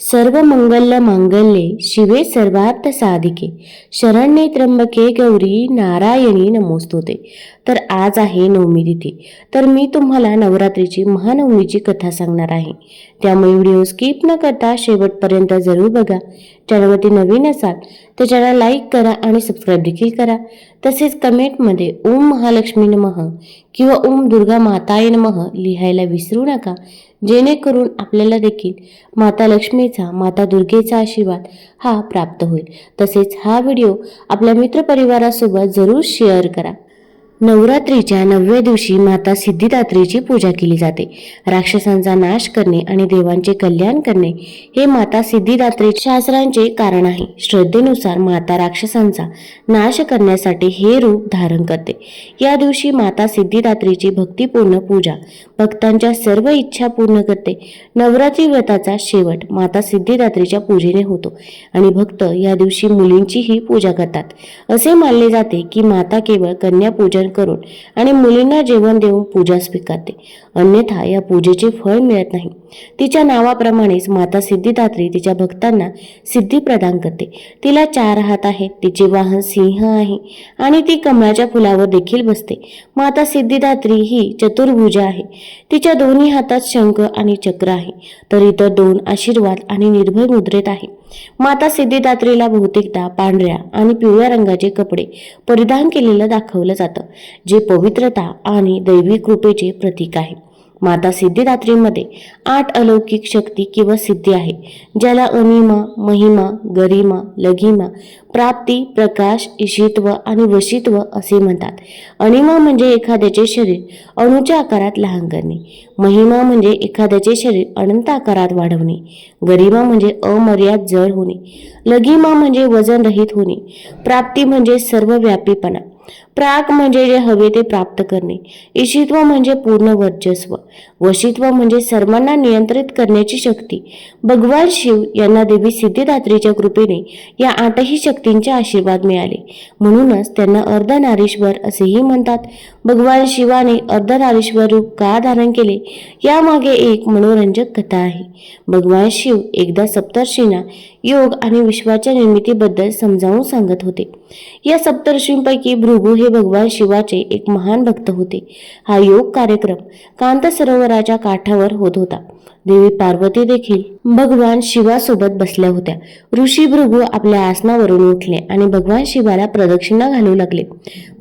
सर्व मंगल्य मांगल्ये शिवे सर्वार्थ साधिके शरण्ये त्र्यंबके गौरी नारायणी नमोस्तुते. तर आज आहे नवमी तिथी. तर मी तुम्हाला नवरात्रीची महानवमीची कथा सांगणार आहे. त्यामुळे व्हिडिओ स्किप न करता शेवटपर्यंत जरूर बघा. चॅनलवरती नवीन असाल तर चॅनल लाईक करा आणि सबस्क्राईब देखील करा. तसेच कमेंटमध्ये ओम महालक्ष्मी नमः किंवा ओम दुर्गा माताय नमः लिहायला विसरू नका. जेणेकरून आपल्याला देखील माता लक्ष्मीचा माता दुर्गेचा आशीर्वाद हा प्राप्त होईल. तसेच हा व्हिडिओ आपल्या मित्रपरिवारासोबत जरूर शेअर करा. नवरात्रीच्या नवव्या दिवशी माता सिद्धिदात्रीची पूजा केली जाते. राक्षसांचा नाश करणे आणि देवांचे कल्याण करणे हे माता सिद्धिदात्री शास्त्रांचे कारण आहे. श्रद्धेनुसार माता राक्षसांचा नाश करण्यासाठी हे रूप धारण करते. या दिवशी माता सिद्धिदात्रीची भक्तिपूर्ण पूजा भक्तांच्या सर्व इच्छा पूर्ण करते. नवरात्री व्रताचा शेवट माता सिद्धिदात्रीच्या पूजेने होतो आणि भक्त या दिवशी मुलींचीही पूजा करतात. असे मानले जाते की माता केवळ कन्या पूजन करून आणि मुलींना जेवण देऊन पूजा स्वीकारते. अन्यथा या पूजेचे फळ मिळत नाही. तिच्या नावाप्रमाणेच माता सिद्धिदात्री तिच्या भक्तांना सिद्धी प्रदान करते. तिला चार हात आहेत तिचे वाहन सिंह आहे आणि ती कमळाच्या फुलावर देखील बसते. माता सिद्धिदात्री ही चतुर्भुजा आहे. तिच्या दोन्ही हातात शंख आणि चक्र आहे. तर इतर दोन आशीर्वाद आणि निर्भय मुद्रेत आहे. माता सिद्धिदात्रीला बहुतेकदा पांढऱ्या आणि पिवळ्या रंगाचे कपडे परिधान केलेलं दाखवलं जातं जे पवित्रता आणि दैवी कृपेचे प्रतीक आहे. माता सिद्धिदात्रीमध्ये आठ अलौकिक शक्ती किंवा सिद्धी आहे ज्याला अनिमा महिमा गरिमा लघिमा प्राप्ती प्रकाश इशित्व आणि वशित्व असे म्हणतात. अनिमा म्हणजे एखाद्याचे शरीर अणुच्या आकारात लहान करणे. महिमा म्हणजे एखाद्याचे शरीर अनंत आकारात वाढवणे. गरिमा म्हणजे अमर्याद जड होणे. लघिमा म्हणजे वजन रहित होणे. प्राप्ती म्हणजे सर्वव्यापीपणा. प्राक म्हणजे जे हवे ते प्राप्त करणे. ईशित्व म्हणजे पूर्ण वर्चस्व. वशित्व म्हणजे सर्वांना नियंत्रित करण्याची शक्ती. भगवान शिव यांना देवी सिद्धिदात्रीच्या कृपेने या आठही शक्तींचे आशीर्वाद मिळाले. म्हणूनच त्यांना अर्धनारीश्वर असेही म्हणतात. भगवान शिवाने अर्धनारीश्वर रूप का धारण केले? यामागे एक मनोरंजक कथा आहे. भगवान शिव एकदा सप्तर्षींना योग आणि विश्वाच्या निर्मितीबद्दल समजावून सांगत होते. या सप्तर्षींपैकी भृगू हे भगवान शिवाचे एक महान भक्त होते. हा योग कार्यक्रम कांत सरोवराच्या काठावर होत होता. देवी पार्वती देखील भगवान शिवासोबत बसल्या होत्या. ऋषी भृगू आपल्या आसनावरून उठले आणि भगवान शिवाला प्रदक्षिणा घालू लागले.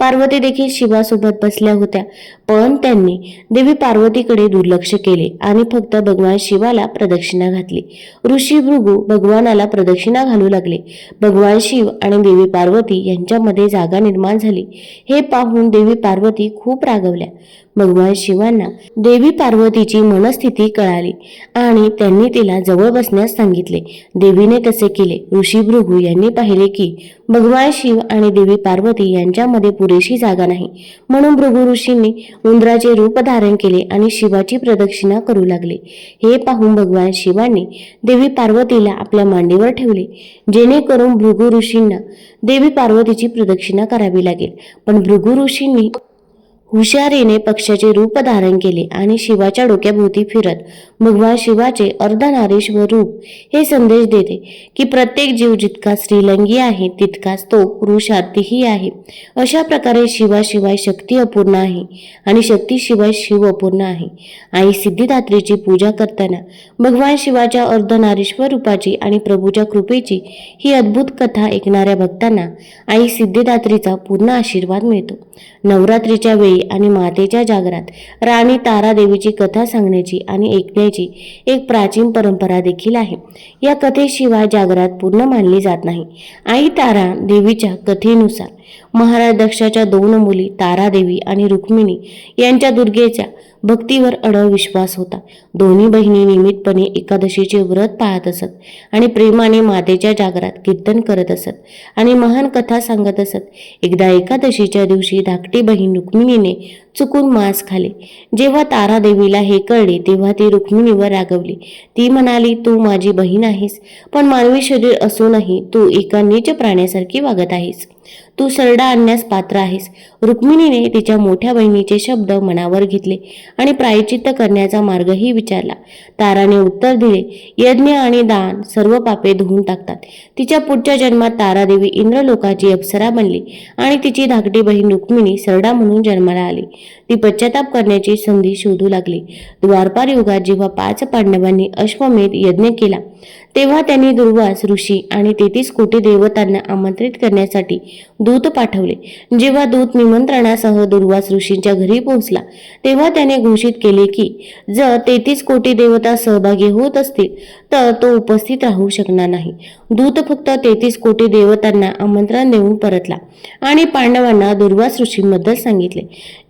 पार्वती देखील शिवासोबत बसल्या होत्या पण त्यांनी देवी पार्वतीकडे दुर्लक्ष केले आणि फक्त भगवान शिवाला प्रदक्षिणा घातली. ऋषी भृगू भगवानाला प्रदक्षिणा घालू लागले. भगवान शिव आणि देवी पार्वती यांच्यामध्ये जागा निर्माण झाली. हे पाहून देवी पार्वती खूप रागवल्या. भगवान शिवांना देवी पार्वतीची मनस्थिती कळाली आणि त्यांनी तिला जवळ बसण्यास सांगितले. देवीने तसे केले. ऋषी भृगू यांनी पाहिले की भगवान शिव आणि देवी पार्वती यांच्यामध्ये पुरेशी जागा नाही. म्हणून भृगू ऋषींनी उंदराचे रूप धारण केले आणि शिवाची प्रदक्षिणा करू लागले. हे पाहून भगवान शिवांनी देवी पार्वतीला आपल्या मांडीवर ठेवले जेणेकरून भृगू ऋषींना देवी पार्वतीची प्रदक्षिणा करावी लागेल. पण भृगू ऋषींनी हुशारीने पक्षाचे रूप धारण केले आणि शिवाच्या डोक्याभोवती फिरत भगवान शिवाचे अर्धनारीश्वर रूप हे संदेश देते की प्रत्येक जीव जितका श्रीलंगी आहे तितकाच तो पुरुषार्थीही आहे. अशा प्रकारे शिवाशिवाय शक्ती अपूर्ण आहे आणि शक्तीशिवाय शिव अपूर्ण आहे. आई सिद्धिदात्रीची पूजा करताना भगवान शिवाच्या अर्धनारीश्वर रूपाची आणि प्रभूच्या कृपेची ही अद्भुत कथा ऐकणाऱ्या भक्तांना आई सिद्धिदात्रीचा पूर्ण आशीर्वाद मिळतो. नवरात्रीच्या वेळी आणि मातेच्या जागरात. राणी तारा देवीची कथा सांगण्याची आणि ऐकण्याची एक प्राचीन परंपरा देखील आहे. या कथेशिवाय जागरात पूर्ण मानली जात नाही. आई तारा देवीच्या कथेनुसार महाराज दक्षाच्या दोन मुली तारादेवी आणि रुक्मिणी यांच्या दुर्गेच्या भक्तीवर अडळ विश्वास होता. दोन्ही बहिणी नियमितपणे एकादशीचे व्रत पाहत असत आणि प्रेमाने मातेच्या जागरात कीर्तन करत असत आणि महान कथा सांगत असत. एकदा एकादशीच्या दिवशी धाकटी बहीण रुक्मिणीने चुकून मांस खाले. जेव्हा तारादेवीला हे कळले तेव्हा ती रुक्मिणीवर रागवली. ती म्हणाली तू माझी बहीण आहेस पण मानवी शरीर असूनही तू एका नीच प्राण्यासारखी वागत आहेस. तू सरडा आणण्यास पात्र आहेस. रुक्मिणीने तिच्या मोठ्या बहिणीचे शब्द मनावर घेतले आणि प्रायचित्त करण्याचा मार्गही विचारला. ताराने उत्तर दिले यज्ञ आणि दान सर्व पापे धुवून टाकतात. तिच्या पुढच्या जन्मात तारादेवी इंद्रलोकाची अप्सरा बनली आणि तिची धाकटी बहीण रुक्मिणी सरडा म्हणून जन्माला आली. ती पश्चाताप करण्याची संधी शोधू लागली. द्वारपार युगात जेव्हा पाच पांडवांनी अश्वमेध यज्ञ केला तेव्हा त्यांनी दुर्वास ऋषी आणि तेहतीस कोटी देवतांना आमंत्रित करण्यासाठी दूत पाठवले. जेव्हा दूत निमंत्रणासह दुर्वास ऋषींच्या घरी पोहोचला तेव्हा त्याने घोषित केले की जर तेहतीस कोटी देवता सहभागी होत असतील तर तो उपस्थित राहू शकणार नाही. दूत फक्त तेहतीस कोटी देवतांना आमंत्रण देऊन परतला आणि पांडवांना दुर्वास ऋषींबद्दल सांगितले.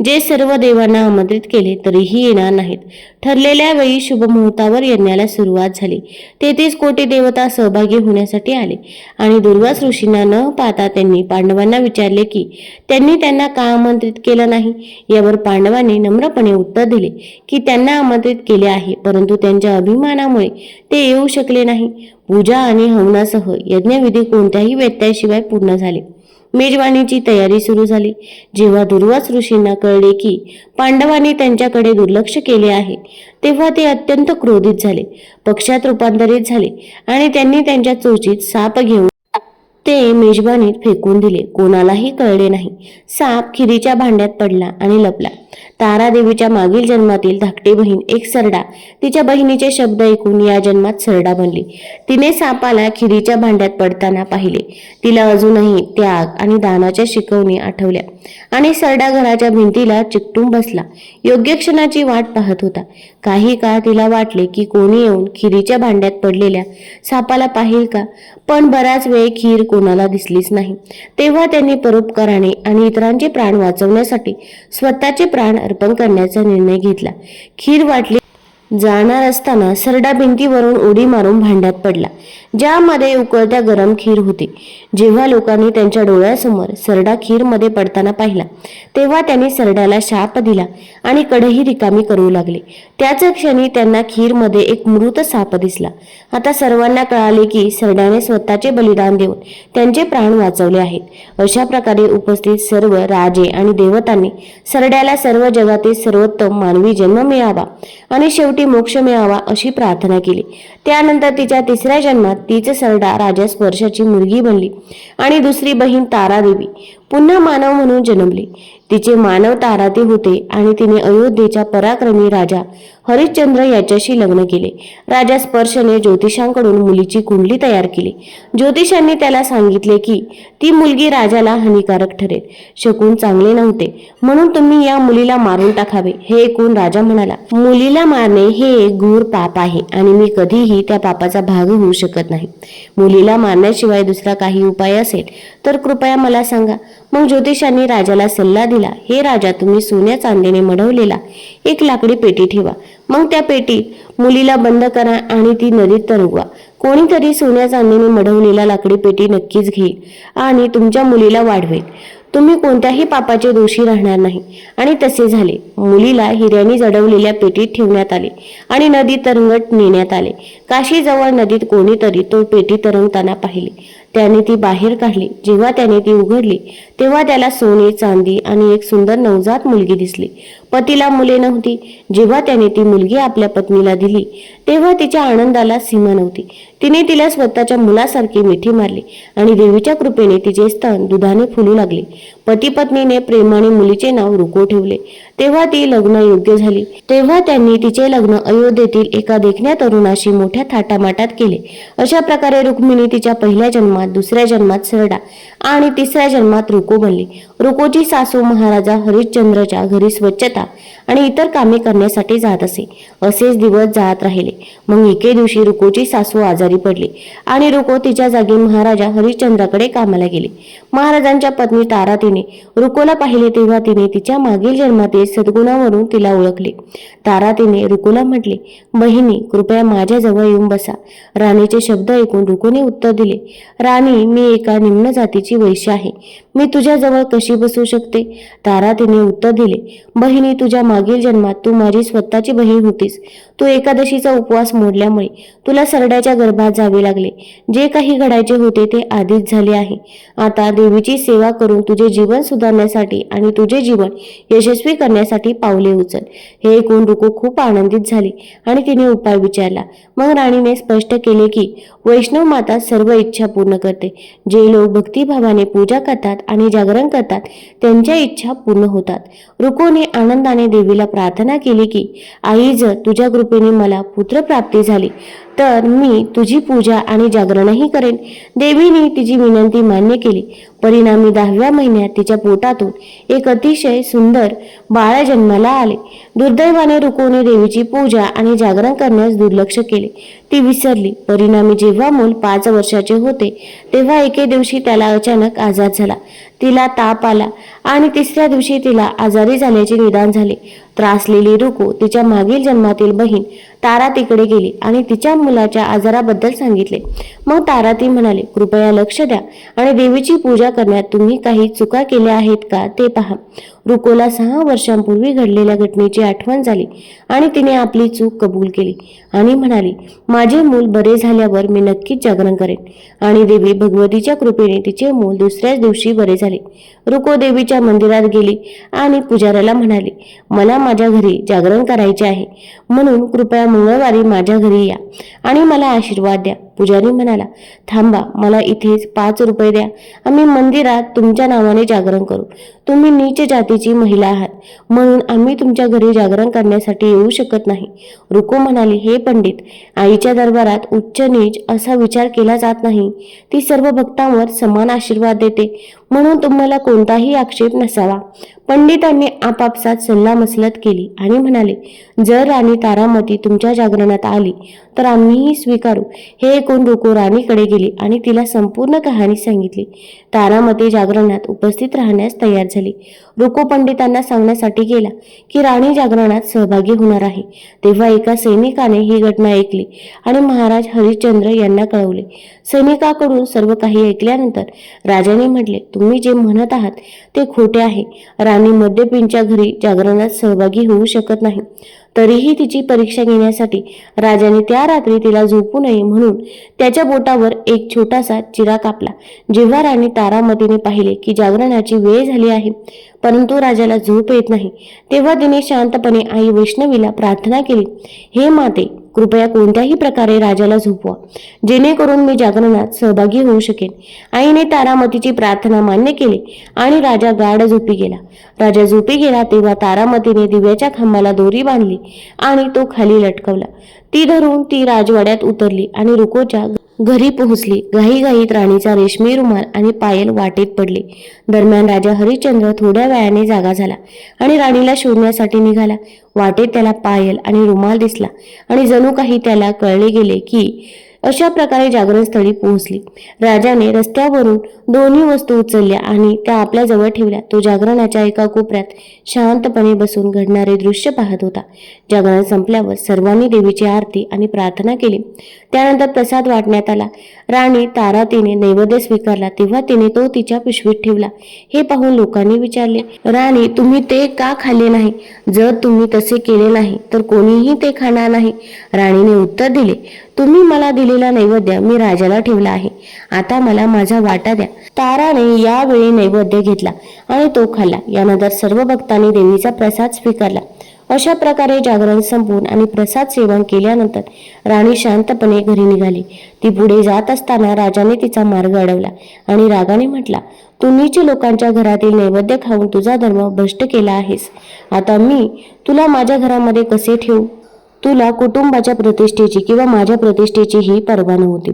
जे सर्व देवांना आमंत्रित केले तरीही येणार नाहीत. ठरलेल्या वेळी शुभ मुहूर्तावर यज्ञाला सुरुवात झाली. तेहतीस कोटी देवता सहभागी होण्यासाठी आले. आणि दुर्वास ऋषींना न पाहता त्यांनी पांडवांना विचारले की त्यांनी त्यांना का आमंत्रित केलं नाही? यावर पांडवांनी नम्रपणे उत्तर दिले की त्यांना आमंत्रित केले आहे परंतु त्यांच्या अभिमानामुळे ते येऊ शकले नाही. पूजा आणि हवनासह यज्ञविधी कोणत्याही व्यत्ययाशिवाय पूर्ण झाले. मेजवानीची तयारी सुरू झाली. जेव्हा दुर्वास ऋषींना कळले की पांडवांनी त्यांच्याकडे दुर्लक्ष केले आहे तेव्हा ते अत्यंत क्रोधित झाले. पक्षात रूपांतरित झाले आणि त्यांनी त्यांच्या चोचीत साप घेऊन ते मेजबानीत फेकून दिले. कोणालाही कळले नाही. साप खिरीच्या भांड्यात पडला आणि लपला. तारादेवीच्या मागील जन्मातील धाकटी बहीण एक सरडा तिच्या बहिणीचे शब्द ऐकून या जन्मात सरडा बनली. तिने सापाला खिरीच्या भांड्यात पडताना पाहिले. तिला अजूनही त्याग आणि दानाच्या शिकवणी आठवल्या आणि सरडा घराच्या भिंतीला चिकटून बसला. योग्य क्षणाची वाट पाहत होता. काही काळ तिला वाटले की कोणी येऊन खिरीच्या भांड्यात पडलेल्या सापाला पाहिल का? पण बराच वेळ खीर कोणाला दिसलीच नाही. तेव्हा त्यांनी परोपकाराने आणि इतरांचे प्राण वाचवण्यासाठी स्वतःचे प्राण अर्पण करण्याचा निर्णय घेतला. खीर वाटली जाणार असताना सरडा भिंतीवरून उडी मारून भांड्यात पडला. ज्यामध्ये उकळत्या गरम खीर होती. जेव्हा लोकांनी त्यांच्या डोळ्यासमोर सरडा खीरमध्ये पडताना पाहिला तेव्हा त्यांनी सरड्याला शाप दिला आणि कढई रिकामी करू लागले. त्याच क्षणी त्यांना खीरमध्ये एक मृत साप दिसला. आता सर्वांना कळाले की सरड्याने स्वतःचे बलिदान देऊन त्यांचे प्राण वाचवले आहेत. अशा प्रकारे उपस्थित सर्व राजे आणि देवतांनी सरड्याला सर्व जगातील सर्वोत्तम मानवी जन्म मिळावा आणि शेवटी शेवटी मोक्ष मिळावा अशी प्रार्थना केली. त्यानंतर तिच्या तिसऱ्या जन्मात तीच सरडा राजा स्पर्शाची मुलगी बनली आणि दुसरी बहीण तारादेवी. पुन्हा मानव म्हणून जन्मली. तिचे मानव ताराते होते आणि तिने अयोध्येच्या पराक्रमी राजा हरिश्चंद्र याच्याशी लग्न केले. राजा स्पर्शने ज्योतिषांकडून मुलीची कुंडली तयार केली. ज्योतिषांनी त्याला सांगितले की ती मुलगी राजाला हानिकारक ठरेल. शकून चांगले नव्हते. म्हणून तुम्ही या मुलीला मारून टाकावे. हे ऐकून राजा म्हणाला मुलीला मारणे हे एक घोर पाप आहे आणि मी कधीही त्या पापाचा भाग होऊ शकत नाही. मुलीला मारण्याशिवाय दुसरा काही उपाय असेल तर कृपया मला सांगा. मग ज्योतिषांनी राजाला सल्ला दिला हे राजा तुम्ही सोन्या चांदीने मढवलेला एक लाकडी पेटी ठेवा. मग त्या पेटीत मुलीला बंद करा आणि ती नदीत तरंगवा. कोणीतरी सोन्या चांदीने मढवलेला लाकडी पेटी नक्कीच घेईल आणि तुमच्या मुलीला वाढवेल. तुम्ही कोणत्याही पापाचे दोषी राहणार नाही. आणि तसे झाले. मुलीला हिऱ्याने जडवलेल्या पेटीत ठेवण्यात आले आणि नदी तरंगत नेण्यात आले. काशीजवळ नदीत कोणीतरी तो पेटी तरंगताना पाहिले. त्याने ती बाहेर काढली. जेव्हा त्याने ती उघडली तेव्हा त्याला सोने चांदी आणि एक सुंदर नवजात मुलगी दिसली. पतीला मुले नव्हती. जेव्हा त्याने ती मुलगी आपल्या पत्नीला दिली तेव्हा तिच्या आनंदाला सीमा नव्हती. तिने तिला स्वतःच्या मुलासारखी मिठी मारली आणि देवीच्या कृपेने तिचे स्तन दुधाने फुलू लागले. पती पत्नीने प्रेमाने मुलीचे नाव रुको ठेवले. तेव्हा ती लग्न योग्य झाली. तेव्हा त्यांनी तिचे लग्न अयोध्येतील एका देखण्या तरुणाशी मोठ्या थाटामाटात केले. अशा प्रकारे रुक्मिणी तिच्या पहिल्या जन्मात दुसऱ्या जन्मात सरडा आणि तिसऱ्या जन्मात रुको बनली. रुकोची सासू महाराजा हरिश्चंद्रच्या घरी स्वच्छता आणि इतर कामे करण्यासाठी जात असे. असेच दिवस जात राहिले. मग एके दिवशी रुकोची सासू आजारी पडली आणि रुको तिच्या जागी महाराजा हरिश्चंद्राकडे कामाला गेले. महाराजांच्या पत्नी तारा तिने रुकोला पाहिले तेव्हा तिने तिच्या मागील जन्मातील सद्गुणावरून तिला ओळखले. तारा तिने रुकूला म्हटले बहिणी कृपया माझ्याजवळ येऊन बसा. राणीचे शब्द ऐकून रुकूने उत्तर दिले राणी मी एका निम्न जातीची वैश्य आहे. मी तुझ्याजवळ कशी बसू शकते? तारा तिने उत्तर दिले बहिणी तुझ्या मागील जन्मात तू माझी स्वतःची बहीण होतीस. तू एकादशीचा उपवास मोडल्यामुळे तुला सरड्याच्या गर्भात जावे लागले. जे काही घडायचे होते ते आधीच झाले आहे. आता देवीची सेवा करून तुझे जीवन सुधारण्यासाठी आणि तुझे जीवन यशस्वी करण्यासाठी पावले उचल. हे ऐकून रुको खूप आनंदित झाली आणि तिने उपाय विचारला. मग राणीने स्पष्ट केले की वैष्णव माता सर्व इच्छा पूर्ण करते. जे लोक भक्तिभावाने पूजा करतात आणि जागरण करतात त्यांच्या इच्छा पूर्ण होतात. रुकोने आनंदाने देवीला प्रार्थना केली की आई जर तुझ्या कृपेने मला पुत्रप्राप्ती झाली तर मी तुझी पूजा आणि जागरणही करेन. देवीने तिची विनंती मान्य केली. परिणामी दहाव्या महिन्यात तिच्या पोटातून एक अतिशय सुंदर बाळ जन्माला आले. दुर्दैवाने रुकोने देवीची पूजा आणि जागरण करण्यास दुर्लक्ष केले. ती विसरली. परिणामी जेव्हा मूल पाच वर्षाचे होते तेव्हा एके दिवशी त्याला अचानक आजार झाला. तिला ताप आला आणि तिसऱ्या दिवशी तिला आजारी झाल्याचे निदान झाले. त्रासलेली रुको तिच्या मागील जन्मातील बहीण तारा तिकडे गेली आणि तिच्या मुलाच्या आजाराबद्दल सांगितले. मग तारा ती म्हणाले कृपया लक्ष द्या आणि देवीची पूजा करण्यात तुम्ही काही चुका केल्या आहेत का ते पहा. रुकोला सहा वर्षांपूर्वी घडलेल्या घटनेची आठवण झाली आणि तिने आपली चूक कबूल केली आणि म्हणाली माझे मूल बरे झाल्यावर मी नक्कीच जागरण करेन आणि देवी भगवतीच्या कृपेने तिचे मूल दुसऱ्याच दिवशी बरे झाले. रुको देवीच्या मंदिरात गेली आणि पुजाऱ्याला म्हणाली मला माझ्या घरी जागरण करायचे आहे. म्हणून कृपया मंगळवारी माझ्या घरी या आणि मला आशीर्वाद द्या. पुजारी म्हणाला थांबा मला इथेच पाच रुपये द्या. आम्ही मंदिरात तुमच्या नावाने जागरण करू. तुम्ही नीच जातीची महिला आहात. म्हणून आम्ही तुमच्या घरी जागरण करण्यासाठी येऊ शकत नाही. रुको म्हणाली हे पंडित आईच्या दरबारात उच्च नीच असा विचार केला जात नाही. ती सर्व भक्तांवर समान आशीर्वाद देते. म्हणून तुम्हाला कोणताही आक्षेप नसावा. पंडितांनी आपापसात सल्लामसलत केली आणि म्हणाले जर राणी तारामती तुमच्या जागरणात आली तर आम्हीही स्वीकारू. हे ऐकून रुको राणीकडे गेली आणि तिला संपूर्ण कहाणी सांगितली. तारामती जागरणात उपस्थित राहण्यास तयार झाली. रुको पंडितांना सांगण्यासाठी गेला की राणी जागरणात सहभागी होणार आहे. तेव्हा एका सैनिकाने ही घटना ऐकली आणि महाराज हरिश्चंद्र यांना कळवले. सैनिकाकडून सर्व काही ऐकल्यानंतर राजाने म्हटले तुम्ही जे म्हणत आहात ते खोटे आहे. राणी मद्यपींच्या घरी जागरणात सहभागी होऊ शकत नाही. तरीही तिची परीक्षा घेण्यासाठी राजाने त्या रात्री तिला झोपू नये म्हणून त्याच्या बोटावर एक छोटासा चिरा कापला. जेव्हा राणी तारामतीने पाहिले की जागरणाची वेळ झाली आहे परंतु राजाला झोप येत नाही तेव्हा तिने शांतपणे आई वैष्णवीला प्रार्थना केली हे माते कृपया कोणत्याही प्रकारे राजाला झोपवा. जेणेकरून मी जागरणात सहभागी होऊ शकेन. आईने तारामतीची प्रार्थना मान्य केली आणि राजा गाढ झोपी गेला. राजा झोपी गेला तेव्हा तारामतीने दिव्याच्या खांबाला दोरी बांधली आणि तो खाली लटकवला. ती धरून ती राजवाड्यात उतरली आणि रुकोच्या घरी पोहोचली. घाईघाईत राणीचा रेशमी रुमाल आणि पायल वाटेत पडले. दरम्यान राजा हरिश्चंद्र थोड्या वेळाने जागा झाला आणि राणीला शोधण्यासाठी निघाला. वाटेत त्याला पायल आणि रुमाल दिसला आणि जणू काही त्याला कळले गेले की अशा प्रकारे जागरण स्थळी पोहोचली. राजाने रस्त्यावरून दोन्ही वस्तू उचलल्या आणि त्या आपल्या जवळ ठेवल्या. तो जागरणाच्या एका कोपऱ्यात शांतपणे बसून घडणारे दृश्य पाहत होता. जागरण संपल्यावर सर्वांनी देवीची आरती आणि प्रार्थना केली. त्यानंतर प्रसाद वाटण्यात आला. राणी तारा तिने नैवेद्य स्वीकारला तेव्हा तिने तो तिच्या पिशवीत ठेवला. हे पाहून लोकांनी विचारले राणी तुम्ही ते का खाल्ले नाही? जर तुम्ही तसे केले नाही तर कोणीही ते खाणार नाही. राणीने उत्तर दिले तुम्ही मला दिले दिलेला नैवेद्य मी राजाला ठेवला आहे. आता मला माझा वाटा द्या. ताराने यावेळी नैवेद्य घेतला आणि तो खाल्ला. यानंतर सर्व भक्तांनी देवीचा प्रसाद स्वीकारला. अशा प्रकारे जागरण संपवून आणि प्रसाद सेवन केल्यानंतर राणी शांतपणे घरी निघाली. ती पुढे जात असताना राजाने तिचा मार्ग अडवला आणि रागाने म्हटला तू नीच लोकांच्या घरातील नैवेद्य खाऊन तुझा धर्म भ्रष्ट केला आहेस. आता मी तुला माझ्या घरामध्ये कसे ठेवू? तुला कुटुंबाच्या प्रतिष्ठेची किंवा माझ्या प्रतिष्ठेची ही पर्वा नव्हती.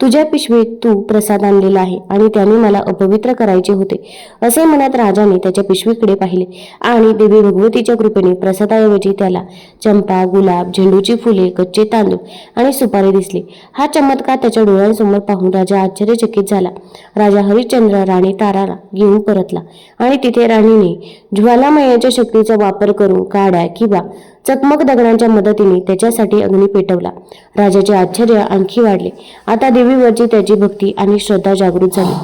तुझ्या पिशवीत तू प्रसाद आणलेला आहे आणि त्याने मला अपवित्र करायचे होते असे म्हणत राजाने त्याच्या पिशवीकडे पाहिले आणि देवी भगवतीच्या कृपेने प्रसादाऐवजी त्याला चंपा गुलाब झेंडूची फुले कच्चे तांदूळ आणि सुपारी दिसली. हा चमत्कार त्याच्या डोळ्यांसमोर पाहून राजा आश्चर्यचकित झाला. राजा हरिश्चंद्र राणी ताराला घेऊन परतला आणि तिथे राणीने ज्वालामयाच्या शक्तीचा वापर करून काड्या किंवा चकमक दगडांच्या मदतीने त्याच्यासाठी अग्नी पेटवला. राजाचे आश्चर्य आणखी वाढले. आता देवीवरची त्याची भक्ती आणि श्रद्धा जागृत झाली.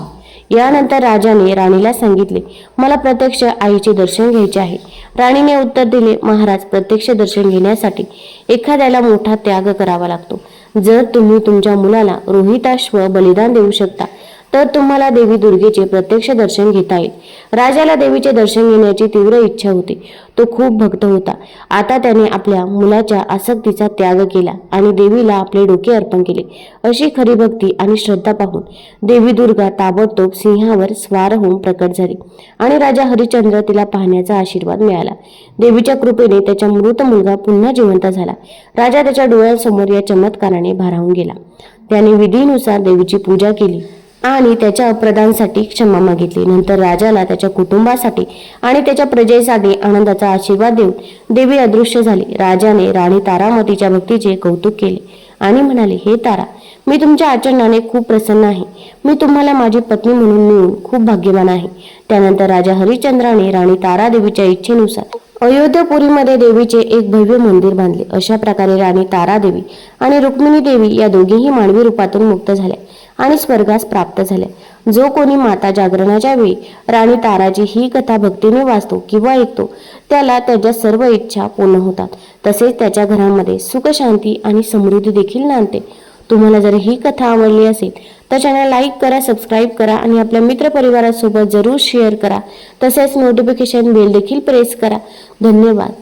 यानंतर राजाने राणीला सांगितले मला प्रत्यक्ष आईचे दर्शन घ्यायचे आहे. राणीने उत्तर दिले महाराज प्रत्यक्ष दर्शन घेण्यासाठी एखाद्याला मोठा त्याग करावा लागतो. जर तुम्ही तुमच्या मुलाला रोहिताश्व बलिदान देऊ शकता तर तुम्हाला देवी दुर्गेचे प्रत्यक्ष दर्शन घेता येईल. राजाला देवीचे दर्शन घेण्याची तीव्र इच्छा होती. तो खूप भक्त होता. आता त्याने आपल्या मुलाच्या आसक्तीचा त्याग केला आणि देवीला आपले डोके अर्पण केले. अशी खरी भक्ती आणि श्रद्धा पाहून देवी दुर्गा ताबडतोब सिंहावर स्वार होऊन प्रकट झाली आणि राजा हरिश्चंद्र तिला पाहण्याचा आशीर्वाद मिळाला. देवीच्या कृपेने त्याचा मृत मुलगा पुन्हा जिवंत झाला. राजा त्याच्या डोळ्यांसमोर या चमत्काराने भारावून गेला. त्याने विधीनुसार देवीची पूजा केली. आणि त्याच्या अपराधांसाठी क्षमा मागितली. नंतर राजाला त्याच्या कुटुंबासाठी आणि त्याच्या प्रजेसाठी आनंदाचा आशीर्वाद देऊन देवी अदृश्य झाली. राजाने राणी तारामतीच्या भक्तीचे कौतुक केले आणि म्हणाले हे तारा मी तुमच्या आचरणाने खूप प्रसन्न आहे. मी तुम्हाला माझी पत्नी म्हणून मिळून खूप भाग्यवान आहे. त्यानंतर राजा हरिश्चंद्राने राणी तारा देवीच्या इच्छेनुसार अयोध्यापुरीमध्ये देवीचे एक भव्य मंदिर बांधले. अशा प्रकारे राणी तारा देवी आणि रुक्मिणी देवी या दोघीही मानवी रूपातून मुक्त झाल्या. आणि स्वर्गास प्राप्त झाल्या जो कोणी माता जागरणाच्या वेळी राणी ताराची ही कथा भक्तीने वाचतो किंवा ऐकतो त्याला त्याच्या सर्व इच्छा पूर्ण होतात. तसेच त्याच्या घरामध्ये सुख शांती आणि समृद्धी देखील नांदते. तुम्हाला जर ही कथा आवडली असेल तर चॅनल लाईक करा सबस्क्राईब करा आणि आपल्या मित्रपरिवारासोबत जरूर शेअर करा. तसेच नोटिफिकेशन बेल देखील प्रेस करा. धन्यवाद.